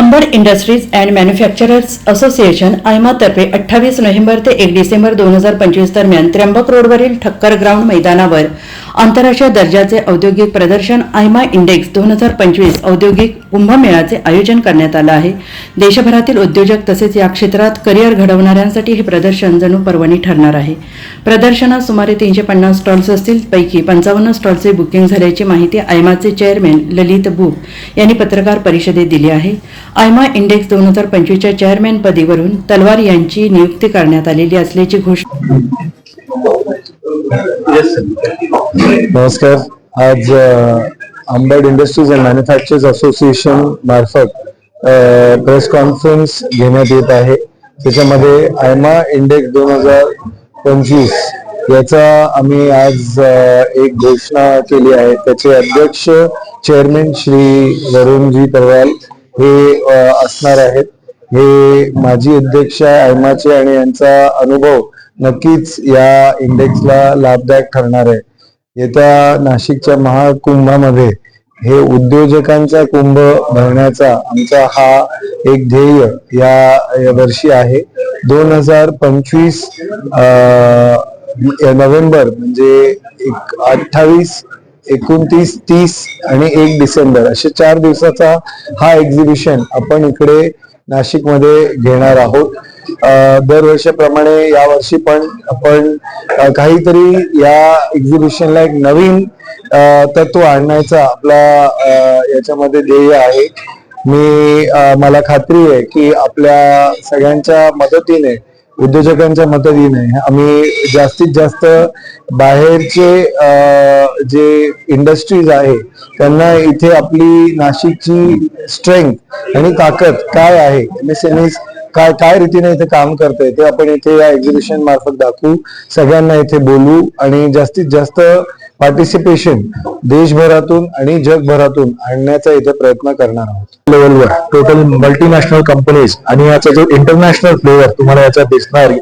Ambad industries and manufacturers association आयमातर्फे अठ्ठावीस November ते एक डिसेंबर दोन हजार पंचवीस दरम्यान त्र्यंबक रोडवरील ठक्कर ग्राउंड मैदानावर आंतरराष्ट्रीय दर्जाचे औद्योगिक प्रदर्शन आयमा इंडेक्स दोन हजार पंचवीस औद्योगिक कुंभमेळाचे आयोजन करण्यात आलं आहे. देशभरातील उद्योजक तसेच या क्षेत्रात करिअर घडवणाऱ्यांसाठी हे प्रदर्शन जणू पर्वणी ठरणार आहे. प्रदर्शनात सुमारे तीनशे पन्नास स्टॉल्स असतील पैकी पंचावन्न स्टॉल्सचे बुकिंग झाल्याची माहिती आयमाचे चेअरमॅन ललित बुक यांनी पत्रकार परिषदेत दिली आहे. आयमा इंडेक्स दोन हजार पंचवीसच्या चेअरमॅन पदीवरून तलवार यांची नियुक्ती करण्यात आलेली असल्याची घोषणा नमस्कार. आज Ambad industries and manufactures association मार्फत प्रेस कॉन्फरन्स घेण्यात येत आहे. त्याच्यामध्ये आयमा इंडेक्स दोन हजार पंचवीस याचा आम्ही आज एक घोषणा केली आहे. त्याचे अध्यक्ष चेअरमॅन श्री वरुणजी परवाल हे असणार आहेत. हे माजी अध्यक्ष ऐमाचे आणि यांचा अनुभव नक्कीच या इंडेक्सला लाभदायक ठरणार आहे. येत्या नाशिकच्या महाकुंभामध्ये हे उद्योजकांचा कुंभ भरण्याचा आमचा हा एक ध्येय या या वर्षी आहे. दोन हजार पंचवीस नोव्हेंबर म्हणजे एक अठ्ठावीस एकोणतीस तीस आणि एक डिसेंबर असे चार दिवसाचा हा एक्झिबिशन आपण इकडे नाशिकमध्ये घेणार आहोत. दरवर्षीप्रमाणे या यावर्षी पण आपण काहीतरी या एक्झिबिशनला एक नवीन तत्व आणण्याचा आपला याच्यामध्ये ध्येय आहे. मी मला खात्री आहे की आपल्या सगळ्यांच्या मदतीने उद्योजकांच्या मदतीने. आम्ही जास्तीत जास्त बाहेरचे जे इंडस्ट्रीज आहे त्यांना इथे आपली नाशिकची स्ट्रेंथ आणि ताकद काय आहे? एम एस काय काय रीतीने इथे काम करते ते आपण इथे या एक्झिबिशन मार्फत दाखवू. सगळ्यांना इथे बोलू आणि जास्तीत जास्त पार्टिसिपेशन देशभरातून आणि जगभरातून आणण्याचा इथे प्रयत्न करणार आहोत. लेवलवर टोटल मल्टीनॅशनल कंपनीज आणि याचा जो इंटरनॅशनल फ्लेवर तुम्हाला याचा दिसणार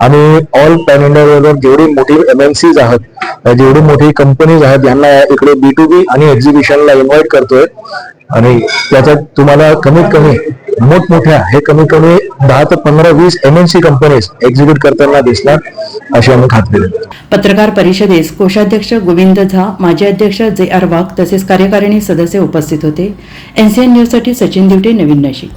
आणि ऑल पॅन इंडिया जेवढी मोठी एमएनसीज आहेत जेवढी मोठी कंपनीज आहेत यांना इकडे बी टू बी आणि एक्झिबिशनला इन्व्हाइट करतोय. आणि त्याच्यात तुम्हाला कमीत कमी मोठमोठ्या हे कमीत कमी दहा ते पंधरा वीस एमएनसी कंपनीज एक्झिक्यूट करताना दिसणार अशी आम्ही खात्री देतो. पत्रकार परिषदेस कोषाध्यक्ष गोविंद झा माजी अध्यक्ष जे आर वाघ तसेच कार्यकारिणी सदस्य उपस्थित होते. एनसीएन न्यूजसाठी सचिन दिवटे नवीन नाशिक